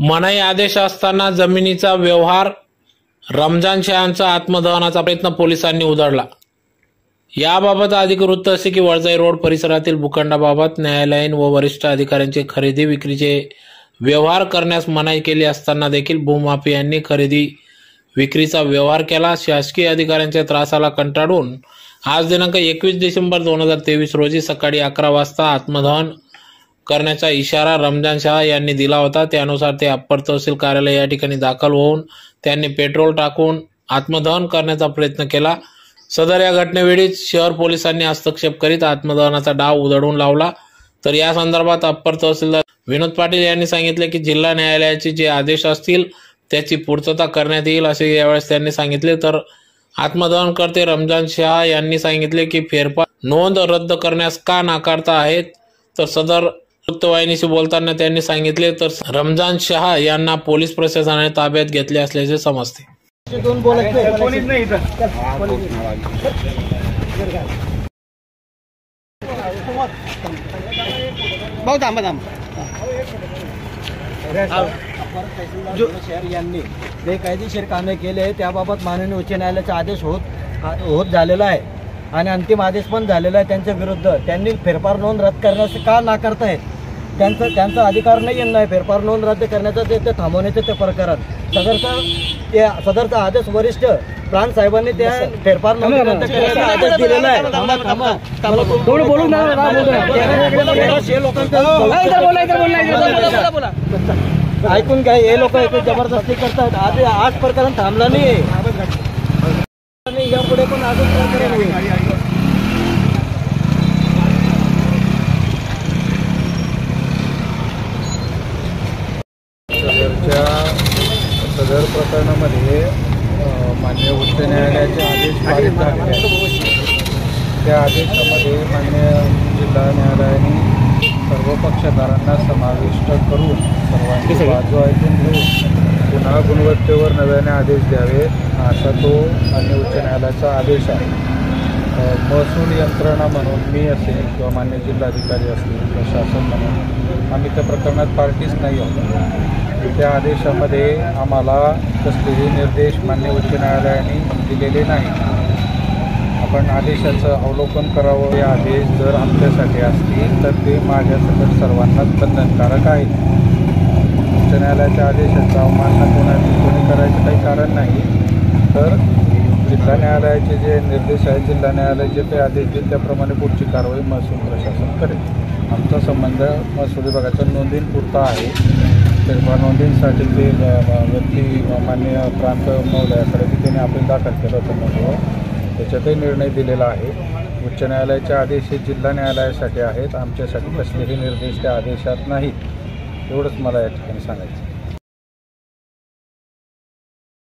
मनाई आदेश असताना जमिनीचा व्यवहार रमजान शहांचा आत्मदहनाचा प्रयत्न पोलिसांनी उधळला. याबाबत अधिक वृत्त असे की वळजाई रोड परिसरातील भूखंडाबाबत न्यायालयीन व वरिष्ठ अधिकाऱ्यांचे खरेदी विक्रीचे व्यवहार करण्यास मनाई केली असताना देखील भूमाफियांनी खरेदी विक्रीचा व्यवहार केला. शासकीय अधिकाऱ्यांच्या त्रासाला कंटाळून आज दिनांक एकवीस डिसेंबर दोन हजार तेवीस रोजी सकाळी अकरा वाजता आत्मदहन करण्याचा इशारा रमजान शहा यांनी दिला होता. त्यानुसार ते अप्पर तहसील कार्यालय या ठिकाणी दाखल होऊन त्यांनी पेट्रोल टाकून आत्मदहन करण्याचा प्रयत्न केला. सदर या घटनेवेळी शहर पोलिसांनी हस्तक्षेप करीत आत्मदहनाचा डाव उधळून लावला. तर या संदर्भात अप्पर तहसीलदार विनोद पाटील यांनी सांगितले की जिल्हा न्यायालयाचे जे आदेश असतील त्याची पूर्तता करण्यात येईल असे यावेळेस त्यांनी सांगितले. तर आत्मदहन करते रमजान शहा यांनी सांगितले की फेरफार नोंद रद्द करण्यास का नाकारता आहेत? तर सदर वृत्तवाहिनीशी बोलताना त्यांनी सांगितले तर रमजान शहा यांना पोलीस प्रशासनाने ताब्यात घेतले असल्याचे समजते. यांनी बेकायदेशीर कामे केले त्याबाबत माननीय उच्च न्यायालयाचा आदेश होत होत झालेला आहे. आणि अंतिम आदेश पण झालेला आहे त्यांच्या विरुद्ध. त्यांनी फेरफार नोंद रद्द करण्यास का नाकारतायत त्यांचा त्यांचा अधिकार नाही नाही फेरफार नोंद रद्द करण्याचा ते ते थांबवण्याचे ते प्रकारात सदरचा ते सदरचा आदेश वरिष्ठ प्राण साहेबांनी त्या फेरफार नोंद रद्द करण्याचा आदेश दिलेला आहे ऐकून घ्या हे लोक इथे जबरदस्ती करतात आज आज प्रकरण थांबला नाही यापुढे पण अजून प्रकरण होईल सदरच्या सदर प्रकरणामध्ये मान्य उच्च न्यायालयाचे आदेश पारित झालेले आहेत. त्या आदेशामध्ये मान्य जिल्हा न्यायालयाने सर्व पक्षकारांना समाविष्ट करून सर्वांची बाजू ऐकून घेऊन पुन्हा गुणवत्तेवर नव्याने आदेश द्यावे असा तो मान्य उच्च न्यायालयाचा आदेश आहे. महसूल यंत्रणा म्हणून मी असेल किंवा मान्य जिल्हाधिकारी असतील किंवा शासन म्हणून आम्ही त्या प्रकरणात पार्टीच नाही आहोत. त्या आदेशामध्ये आम्हाला कसलेही निर्देश मान्य उच्च न्यायालयाने दिलेले नाही. आपण आदेशाचं अवलोकन करावं हे आदेश जर आमच्यासाठी असतील तर ते माझ्यासकट सर्वांनाच बंधनकारक आहेत उच्च न्यायालयाच्या आदेशाचा अवमानना कोणाची कोणी करायचं काही कारण नाही. तर जिल्हा न्यायालयाचे जे निर्देश आहेत जिल्हा न्यायालय जे ते आदेश देईल त्याप्रमाणे पुढची कारवाई महसूल प्रशासन करेल. आमचा संबंध महसूल विभागाच्या नोंदींपुरता आहे. फेरफार नोंदींसाठी ते व्यक्ती अ, मान्य प्रांत महोदयाकडे की आपण दाखल केलं होतं नोंदवर त्याच्यातही निर्णय दिलेला आहे. उच्च न्यायालयाचे आदेश हे जिल्हा न्यायालयासाठी आहेत. आमच्यासाठी कसलेही निर्देश त्या आदेशात नाहीत. एवढंच मला या ठिकाणी सांगायचं